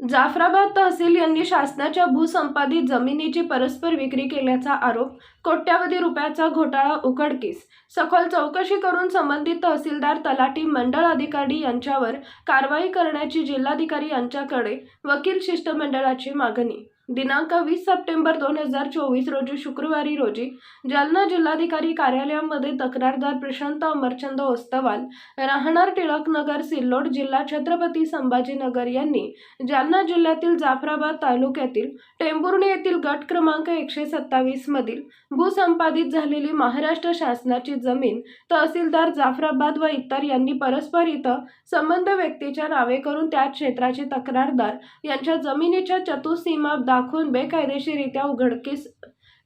जाफराबाद तहसील यांनी शासनाच्या भूसंपादित जमिनीची परस्पर विक्री केल्याचा आरोप कोट्यावधी रुपयाचा घोटाळा उघडकीस सखोल चौकशी करून संबंधित तहसीलदार तलाठी मंडळ अधिकारी यांच्यावर कारवाई करण्याची जिल्हाधिकारी यांच्याकडे वकील शिष्टमंडळाची मागणी दिनांक वीस सप्टेंबर दोन हजार चोवीस रोजी शुक्रवारी रोजी जालना जिल्हाधिकारी कार्यालयामध्ये तक्रारदार प्रशांत अमरचंद ओस्तवाल राहणार टिळकनगर सिल्लोड जिल्हा छत्रपती संभाजीनगर यांनी जालना जिल्ह्यातील जाफराबाद तालुक्यातील टेंभुर्णी येथील गट क्रमांक एकशे सत्तावीसमधील भूसंपादित झालेली महाराष्ट्र शासनाची जमीन तहसीलदार जाफराबाद व इतर यांनी परस्पर इथं संबंध व्यक्तीच्या नावे करून त्या क्षेत्राचे तक्रारदार यांच्या जमिनीच्या चतुसीमा दाखवून बेकायदेशीरित्या उघडकीस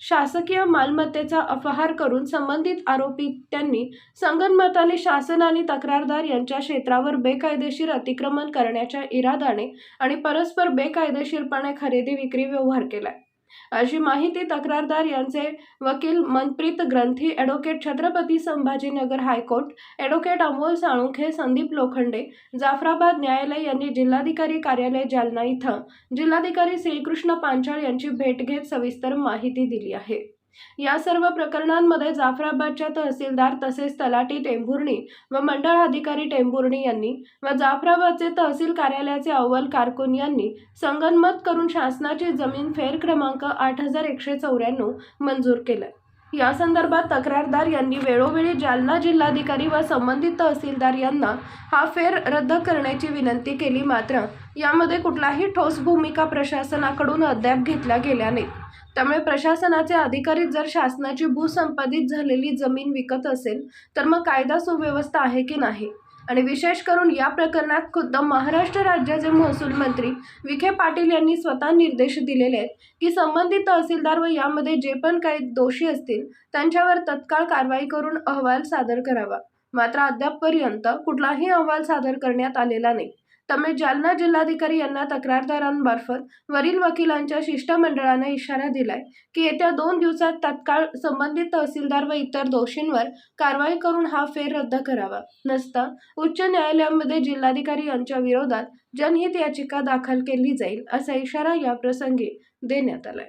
शासकीय मालमत्तेचा अपहार करून संबंधित आरोपी त्यांनी संगनमताने शासन आणि तक्रारदार यांच्या क्षेत्रावर बेकायदेशीर अतिक्रमण करण्याच्या इरादाने आणि परस्पर बेकायदेशीरपणे खरेदी विक्री व्यवहार केलाय. अशी माहिती तक्रारदार यांचे वकील Manpreet Granthi advocate Chhatrapati Sambhajinagar high court advocate Amol Salunkhe Sandeep Lokhande Jafrabad न्यायालय यांनी जिल्हाधिकारी कार्यालय जालना इथं जिल्हाधिकारी श्रीकृष्ण पांचाळ यांची भेट घेत सविस्तर माहिती दिली आहे. या सर्व प्रकरणांमध्ये जाफराबादच्या तहसीलदार तसेच तलाठी टेंभुर्णी व मंडळ अधिकारी टेंभुर्णी यांनी व जाफराबादचे तहसील कार्यालयाचे अव्वल कारकुन यांनी संगनमत करून शासनाची जमीन फेर क्रमांक आठ हजार एकशे चौऱ्याण्णव मंजूर केलं या संदर्भात तक्रारदार यांनी वेळोवेळी जालना जिल्हाधिकारी व संबंधित तहसीलदार यांना हा फेर रद्द करण्याची विनंती केली मात्र यामध्ये कुठलाही ठोस भूमिका प्रशासनाकडून अद्याप घेतल्या गेल्या नाहीत त्यामुळे प्रशासनाचे अधिकारी जर शासनाची भूसंपादित झालेली जमीन विकत असेल तर मग कायदा सुव्यवस्था आहे की नाही? आणि विशेष करून या प्रकरणात खुद्द महाराष्ट्र राज्याचे महसूल मंत्री विखे पाटील यांनी स्वतः निर्देश दिलेले आहेत की संबंधित तहसीलदार व यामध्ये जे पण काही दोषी असतील त्यांच्यावर तत्काळ कारवाई करून अहवाल सादर करावा. मात्र अद्यापपर्यंत कुठलाही अहवाल सादर करण्यात आलेला नाही. त्यामुळे जालना जिल्हाधिकारी यांना तक्रारदारांमार्फत वरील वकिलांच्या शिष्टमंडळाने इशारा दिलाय की येत्या दोन दिवसात तत्काळ संबंधित तहसीलदार व इतर दोषींवर कारवाई करून हा फेर रद्द करावा. नसता उच्च न्यायालयामध्ये जिल्हाधिकारी यांच्या विरोधात जनहित याचिका दाखल केली जाईल असा इशारा या प्रसंगी देण्यात आलाय.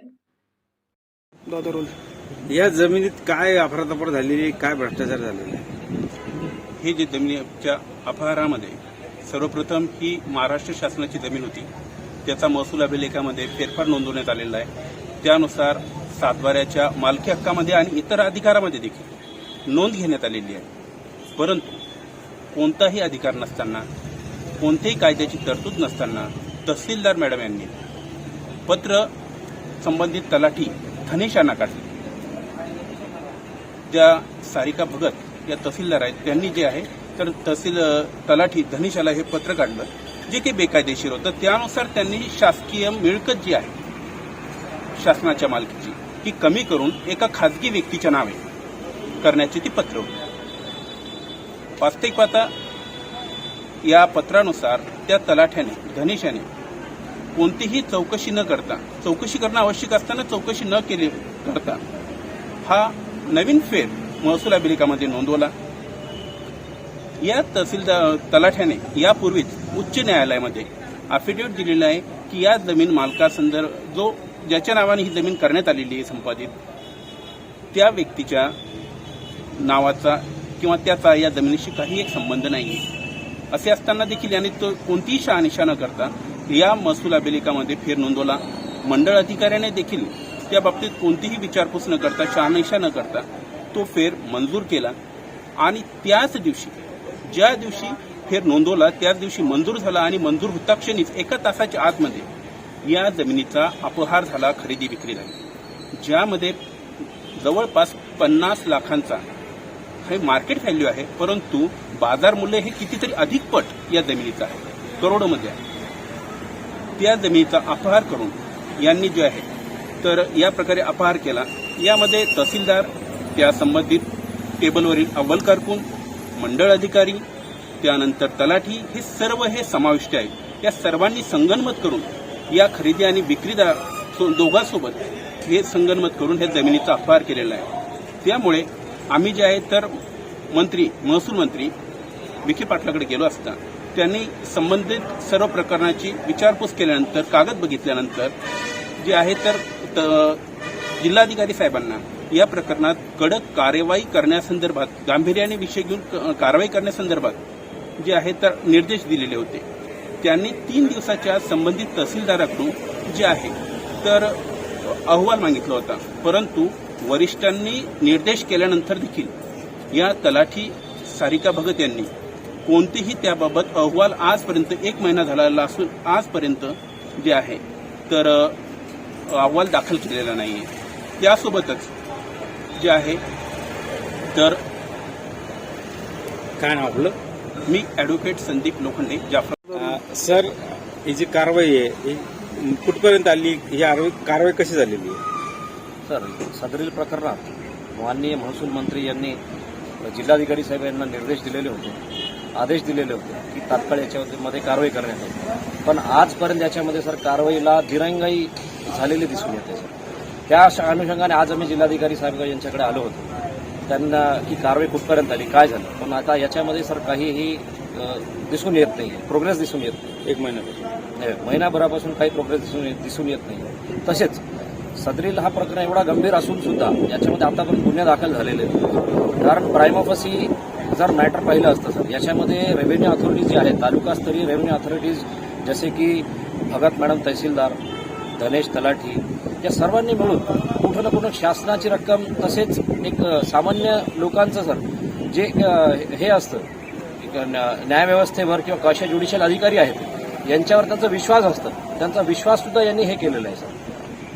दादा रोल या जमिनीत काय अफरातफर झालेली काय भ्रष्टाचार झालेला आहे? हे जे जमिनीच्या अपहारामध्ये सर्वप्रथम ही महाराष्ट्र शासनाची जमीन होती. त्याचा महसूल अभिलेखामध्ये फेरफार नोंदवण्यात आलेला आहे. त्यानुसार सातबाऱ्याच्या मालकी हक्कामध्ये आणि इतर अधिकारामध्ये देखील नोंद घेण्यात आलेली आहे. परंतु कोणताही अधिकार नसताना कोणत्याही कायद्याची तरतूद नसताना तहसीलदार मॅडम यांनी पत्र संबंधित तलाठी धनेश यांना काढले. त्या सारिका भगत या तहसीलदार आहेत त्यांनी जे आहे तर तहसील तलाठी धनिशाला हे पत्र काढलं जे काही बेकायदेशीर होतं. त्यानुसार त्यांनी शासकीय मिळकत जी आहे शासनाच्या मालकीची ती कमी करून एका खाजगी व्यक्तीच्या नावे करण्याची ती पत्र होती. वास्तविक पाहता या पत्रानुसार त्या तलाठ्याने धनेशाने कोणतीही चौकशी न करता चौकशी करणं आवश्यक असताना चौकशी न केली करता हा नवीन फेर महसूल अभिलेखामध्ये नोंदवला. या तहसीलदार तलाठ्याने यापूर्वीच उच्च न्यायालयामध्ये अफिडेविट दिलेलं आहे की या जमीन मालकासंदर्भ जो ज्याच्या नावाने ही जमीन करण्यात आलेली आहे संपादित त्या व्यक्तीच्या नावाचा किंवा त्याचा या जमिनीशी काही एक संबंध नाही आहे. असे असताना देखील याने तो कोणतीही शहानिशा न करता या महसूल अभिलेखामध्ये फेर नोंदवला. मंडळ अधिकाऱ्याने देखील त्या बाबतीत कोणतीही विचारपूस न करता शहानिशा न करता तो फेर मंजूर केला. आणि त्याच दिवशी ज्या दिवशी फेर नोंदवला त्याच दिवशी मंजूर झाला आणि मंजूर हुताक्षणीच एका तासाच्या आतमध्ये या जमिनीचा अपहार झाला खरेदी विक्री झाली. ज्यामध्ये जवळपास पन्नास लाखांचा हे मार्केट व्हॅल्यू आहे परंतु बाजार मूल्य हे कितीतरी अधिक पट या जमिनीचं आहे करोडोमध्ये आहे. त्या जमिनीचा अपहार करून यांनी जे आहे तर या प्रकारे अपहार केला. यामध्ये तहसीलदार त्या संबंधित टेबलवरील अव्वल कारकून मंडळ अधिकारी त्यानंतर तलाठी हे सर्व हे समाविष्ट आहेत. या सर्वांनी संगनमत करून या खरेदी आणि विक्रीदार दोघांसोबत हे संगनमत करून ह्या जमिनीचा अपहार केलेला आहे. त्यामुळे आम्ही जे आहे तर मंत्री महसूल मंत्री विखे पाटलाकडे गेलो असता त्यांनी संबंधित सर्व प्रकरणाची विचारपूस केल्यानंतर कागद बघितल्यानंतर जे आहे तर त- जिल्हाधिकारी साहेबांना या प्रकरणात कडक कार्यवाही करण्यासंदर्भात गांभीर्याने विषय घेऊन कारवाई करण्यासंदर्भात जे आहे तर निर्देश दिलेले होते. त्यांनी तीन दिवसाच्या संबंधित तहसीलदाराकडून जे आहे तर अहवाल मागितला होता. परंतु वरिष्ठांनी निर्देश केल्यानंतर देखील या तलाठी सारिका भगत यांनी कोणतेही त्याबाबत अहवाल आजपर्यंत एक महिना झालेला असून आजपर्यंत जे आहे तर अहवाल दाखल केलेला नाही आहे त्यासोबतच जे आहे तर काय नाव आपलं? मी ॲडव्होकेट संदीप लोखंडे जाफर सर ही जी कारवाई आहे ही कुठपर्यंत आली? ही कारवाई कारवाई कशी झालेली आहे? सर सदरील प्रकरणात माननीय महसूल मंत्री यांनी जिल्हाधिकारी साहेब यांना निर्देश दिलेले होते आदेश दिलेले होते की तात्काळ याच्यामध्ये कारवाई करण्यात येईल. पण आजपर्यंत याच्यामध्ये सर कारवाईला दिरंगाई झालेली दिसून येते सर. त्या अनुषंगाने आज आम्ही जिल्हाधिकारी साहेब यांच्याकडे आलो होतो. त्यांना की कारवाई कुठपर्यंत आली काय झालं? पण आता याच्यामध्ये सर काहीही दिसून येत नाही प्रोग्रेस दिसून येत नाही एक महिन्यापासून हे, महिनाभरापासून काही प्रोग्रेस दिसून येत- दिसून येत नाही तसेच सदरील हा प्रकरण एवढा गंभीर असून सुद्धा याच्यामध्ये आतापर्यंत गुन्हे दाखल झालेले आहेत. कारण प्राईम ऑफिसी जर मॅटर पाहिलं असतं सर याच्यामध्ये रेव्हेन्यू अथॉरिटीज जे आहेत तालुकास्तरीय रेव्हेन्यू अथॉरिटीज जसे की भगत मॅडम तहसीलदार धनेश तलाठी या सर्वांनी मिळून कुठं ना कुठं शासनाची रक्कम तसेच एक सामान्य लोकांचं सर जे हे असतं एक न्या- न्यायव्यवस्थेवर किंवा कशा ज्युडिशियल अधिकारी आहेत यांच्यावर त्यांचा विश्वास असतं. त्यांचा विश्वास सुद्धा यांनी हे केलेला आहे सर.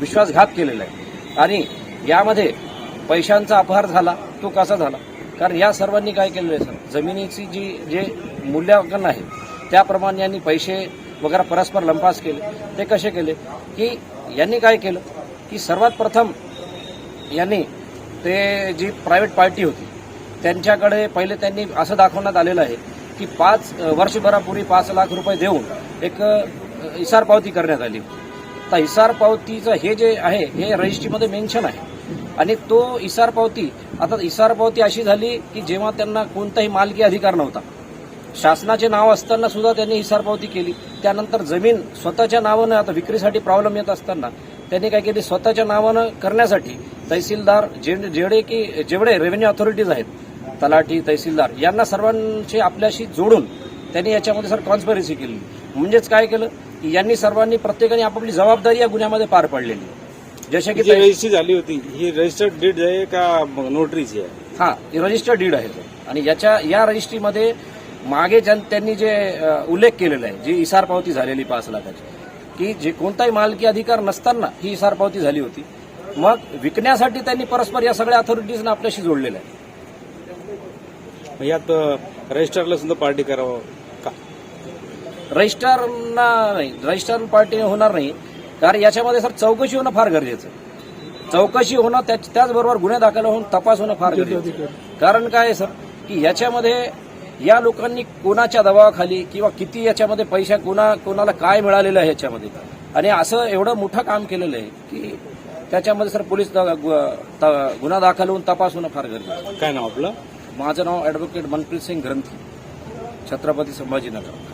विश्वासघात केलेला आहे. आणि यामध्ये पैशांचा अपहार झाला तो कसा झाला? कारण या सर्वांनी काय केलेलं आहे सर? जमिनीची जी जे मूल्यांकन आहे त्याप्रमाणे यांनी पैसे वगैरे परस्पर लंपास केले ते कसे केले? की यांनी काय केलं? की सर्वात प्रथम यांनी ते जी प्रायव्हेट पार्टी होती त्यांच्याकडे पहिले त्यांनी असं दाखवण्यात आलेलं आहे की पाच वर्षभरापूर्वी पाच लाख रुपये देऊन एक इसार पावती करण्यात आली. आता इसार पावतीचं हे जे आहे हे रजिस्ट्रीमध्ये मेन्शन आहे. आणि तो इसार पावती आता इसार पावती अशी झाली की जेव्हा त्यांना कोणताही मालकी अधिकार नव्हता शासनाचे नाव असताना सुद्धा त्यांनी इसार पावती केली. त्यानंतर जमीन स्वतःच्या नावानं आता विक्रीसाठी प्रॉब्लेम येत असताना त्यांनी काय केली? स्वतःच्या नावानं करण्यासाठी तहसीलदार जे जेवढे की जेवढे रेव्हेन्यू ऑथॉरिटीज आहेत तलाठी तहसीलदार यांना सर्वांशी आपल्याशी जोडून त्यांनी याच्यामध्ये सर कॉन्स्परन्सी केली. म्हणजेच काय केलं? की यांनी सर्वांनी प्रत्येकाने आपापली जबाबदारी या गुन्ह्यामध्ये पार पाडलेली. जसे की रजिस्ट्री झाली होती. ही रजिस्टर्ड डीड आहे का नोटरीची आहे? हा रजिस्टर्ड डीड आहे आणि याच्या या रजिस्ट्रीमध्ये मागे ज्यां- त्यांनी जे उल्लेख केलेला आहे जी इसार पावती झालेली पाच लाखाची की जे कोणताही मालकी अधिकार नसताना ही इसार पावती झाली होती मग विकण्यासाठी त्यांनी परस्पर या सगळ्या अथॉरिटीजना आपल्याशी जोडलेलं आहे यात रजिस्टरला सुद्धा पार्टी करावं का रजिस्ट्रारना नाही रजिस्ट्रार पार्टी होणार नाही कारण याच्यामध्ये सर चौकशी होणं फार गरजेचं आहे. चौकशी होणं त्याच- त्याचबरोबर गुन्हे दाखल होऊन तपास होणं फार गरजेचं. कारण काय आहे सर की याच्यामध्ये या लोकांनी कोणाच्या दबावाखाली किंवा किती याच्यामध्ये पैसा कोणा कोणाला काय मिळालेलं आहे याच्यामध्ये? आणि असं एवढं मोठं काम केलेलं आहे की त्याच्यामध्ये सर पोलीस गुन्हा दाखल होऊन तपास होणं फार गरजेचं. काय नाव आपलं? माझं नाव ॲडव्होकेट मनप्रीत सिंग ग्रंथी छत्रपती संभाजीनगर.